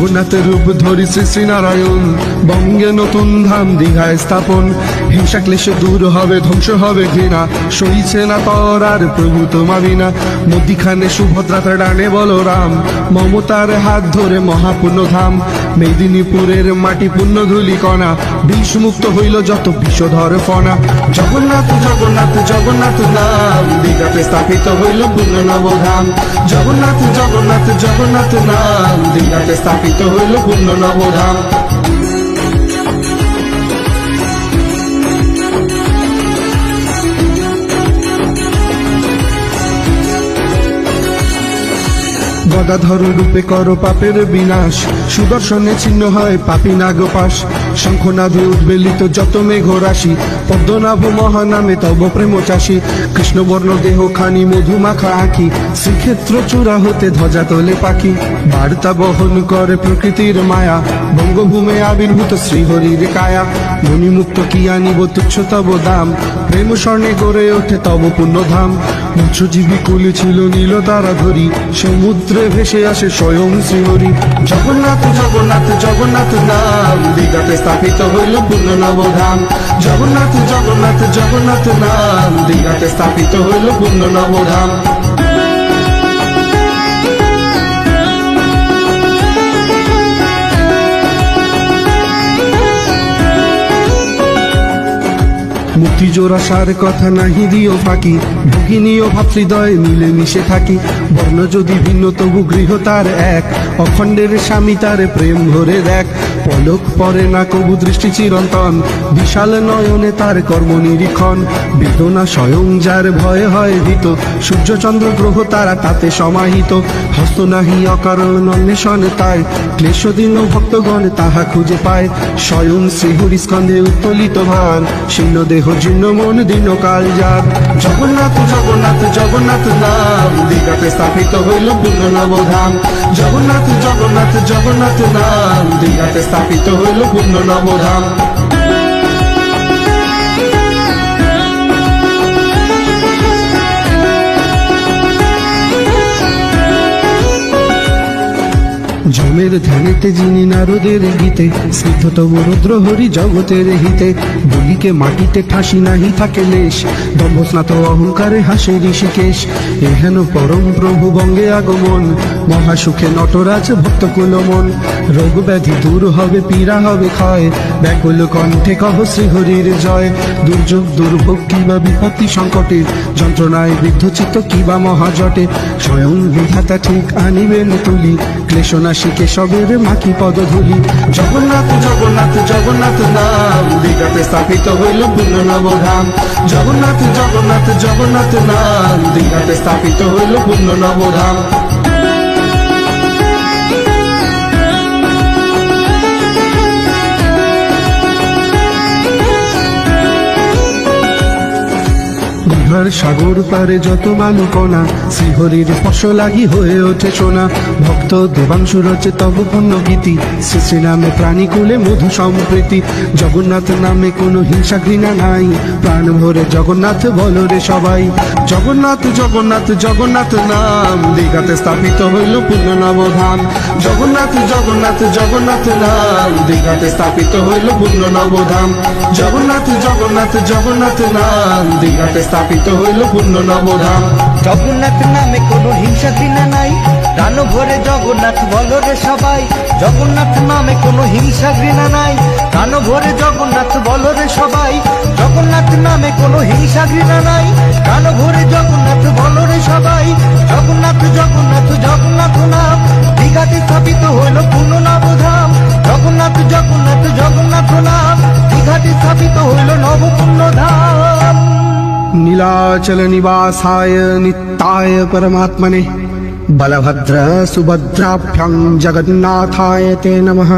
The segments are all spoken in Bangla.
জগন্নাথের রূপ ধরি শ্রী শ্রীনারায়ণ। বঙ্গে নতুন ধাম দীঘায় স্থাপন। হিংসা ক্লেশ দূর হবে, ধ্বংস হবে ঘৃণা। সইছে না তর আর প্রভু তোমা বিনা মধ্যিখানে সুভদ্রাতে ডানে বলরাম মমতার হাত ধরে মহাপূর্ণ ধাম। মেদিনীপুরের মাটি পুণ্য ধুলি কণা বিষ মুক্ত হইল যত বিষধর ফনা। জগন্নাথ জগন্নাথ জগন্নাথ নাম দীঘাতে স্থাপিত হইল পূর্ণ নবধাম। জগন্নাথ জগন্নাথ জগন্নাথ নাম। দীঘাতে স্থাপিত হইল পূর্ণ নবধাম। গদাধর রূপে কর পাপের বিনাশ। সুদর্শনে ছিন্ন হয় পাপি নাগপাশ। শঙ্খনাদে উদ্বেলিত যত মেঘ রাশি পদ্মনাভ মহানামে তব প্রেম চাষী কৃষ্ণবর্ণ দেহ খানি মধুমাখা আঁখি, শ্রীক্ষেত্র চূড়া হতে ধ্বজা তোলে পাখি। বার্তা বহন করে প্রকৃতির মায়া, বঙ্গভূমে আবির্ভূত শ্রীহরির কায়া। মণিমুক্ত কি আনিব তুচ্ছ তব দাম, প্রেম স্বর্ণে গড়ে ওঠে তব পুণ্যধাম মৎস্যজীবী কুলি ছিল নীল তারা ধরি সমুদ্রে ভেসে আসে স্বয়ং শ্রীহরি। জগন্নাথ জগন্নাথ জগন্নাথ নাম। দীঘাতে স্থাপিত হইল পূর্ণ নবধাম জগন্নাথ জগন্নাথ জগন্নাথ নাম। দীঘাতে স্থাপিত হইল পূর্ণ নবধাম জোড়া সার কথা নাহি দিও ফাঁকি ভগিনীয় ভাতৃদয় মিলে মিশে থাকি। বর্ণ যদি ভিন্ন, তবু গৃহ তার এক। অখণ্ডের স্বামী তার প্রেম ভরে দেখ। পলক পরে না, কবু দৃষ্টি চিরন্তন। বিশাল নয়নে তার কর্ম নিরীক্ষণ। বেদনা স্বয়ং যার ভয়ে হয় ভীত। সূর্যচন্দ্র গ্রহ তারা তাতে সমাহিত। হস্ত নাহি অকারণ অন্বেষণ তাই। ক্লেশ দিন ভক্তগণ তাহা খুঁজে পায়। স্বয়ং শ্রীহরি স্কন্ধে উত্তোলিত ভান। শীর্ণ দেহ জীর্ণ মন দিন কাল যার জগন্নাথ জগন্নাথ জগন্নাথ নাম দীঘাতে স্থাপিত হইল পূর্ণ নবধাম। জগন্নাথ জগন্নাথ জগন্নাথ নাম দীঘাতে স্থাপিত হইল পূর্ণ নবধাম। জমের ধ্যানেতে যিনি নারদের গীতে সিদ্ধ তব রুদ্র হরি জগতের হিতে, বলিকে মাটিতে ঠাসি নাহি থাকে লেশ, দম্ভস্নাত অহংকারে হাসে ঋষিকেশ। এহেন পরম প্রভু বঙ্গে আগমন, মহাসুখে নটরাজ ভক্ত কুলমন। রোগ ব্যাধি দূর হবে, পীড়া হবে ক্ষয়, ব্যাকুল কণ্ঠে কহ শ্রীহরির জয়। দুর্যোগ, দুর্ভোগ কিবা বিপত্তি সংকটে, যন্ত্রণায় বিদ্ধ চিত্ত কিবা মহাজটে। স্বয়ং বিধাতা ঠিক আনিবেন তুলি, ক্লেশনাশিকে সবের মাখি পদধূলি। জগন্নাথ জগন্নাথ জগন্নাথ নাম দীঘাতে স্থাপিত হইল পূর্ণ নবধাম। জগন্নাথ জগন্নাথ জগন্নাথ নাম দীঘাতে স্থাপিত হইল পূর্ণ নবধাম। দীঘার সাগর পারে যত বালুকণা, শ্রীহরির স্পর্শ লাগি হয়ে ওঠে সোনা। ভক্ত দেবাংশু রচে তব পূর্ণ গীতি শ্রী নামে প্রাণী কুলে মধু সম্প্রীতি। জগন্নাথ নামে কোনো হিংসা ঘৃণা নাই, প্রাণ ভরে জগন্নাথ বলো রে সবাই। জগন্নাথ জগন্নাথ জগন্নাথ নাম, দীঘাতে স্থাপিত হইল পূর্ণ নবধাম জগন্নাথ জগন্নাথ জগন্নাথ নাম, দীঘাতে স্থাপিত হইল পূর্ণ নবধাম জগন্নাথ জগন্নাথ জগন্নাথ নাম, দীঘাতে স্থাপিত হইল পূর্ণ নবধাম। জগন্নাথ নামে কোনো হিংসা ঘৃণা নাই। প্রাণ ভরে জগন্নাথ বলো রে সবাই, জগন্নাথ নামে কোনো হিংসা ঘৃণা নাই। প্রাণ ভরে জগন্নাথ বলো রে সবাই, জগন্নাথ নামে কোনো হিংসা ঘৃণা নাই। প্রাণ ভরে জগন্নাথ বলো রে সবাই, জগন্নাথ জগন্নাথ জগন্নাথ নাম। দীঘাতে স্থাপিত হইল পূর্ণ নবধাম। জগন্নাথ জগন্নাথ জগন্নাথ নাম। नीलाचल निवासाय नित्याय परमात्मने बलभद्र सुभद्राभ्यां जगन्नाथाय ते नमः।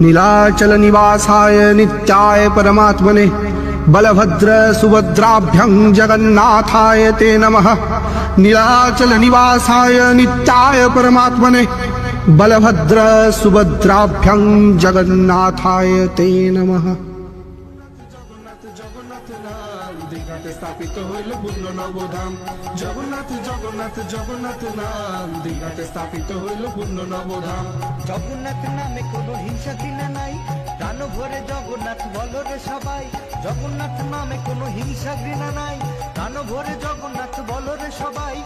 नीलाचल निवासाय नित्याय परमात्मने बलभद्र सुभद्राभ्यां जगन्नाथाय ते नमः। नीलाचल निवासाय नित्याय परमात्मने बलभद्र सुभद्राभ्यां जगन्नाथाय ते नमः জগন্নাথ দীঘাতে স্থাপিত নবধাম। জগন্নাথ জগন্নাথ জগন্নাথ নাম। দীঘাতে স্থাপিত হইল পূর্ণ নবধাম। জগন্নাথ নামে কোনো হিংসা কিনা নাই। প্রাণ ভরে জগন্নাথ বলো রে সবাই। জগন্নাথ নামে কোনো হিংসা ঘৃণা নাই। প্রাণ ভরে জগন্নাথ বলো রে সবাই।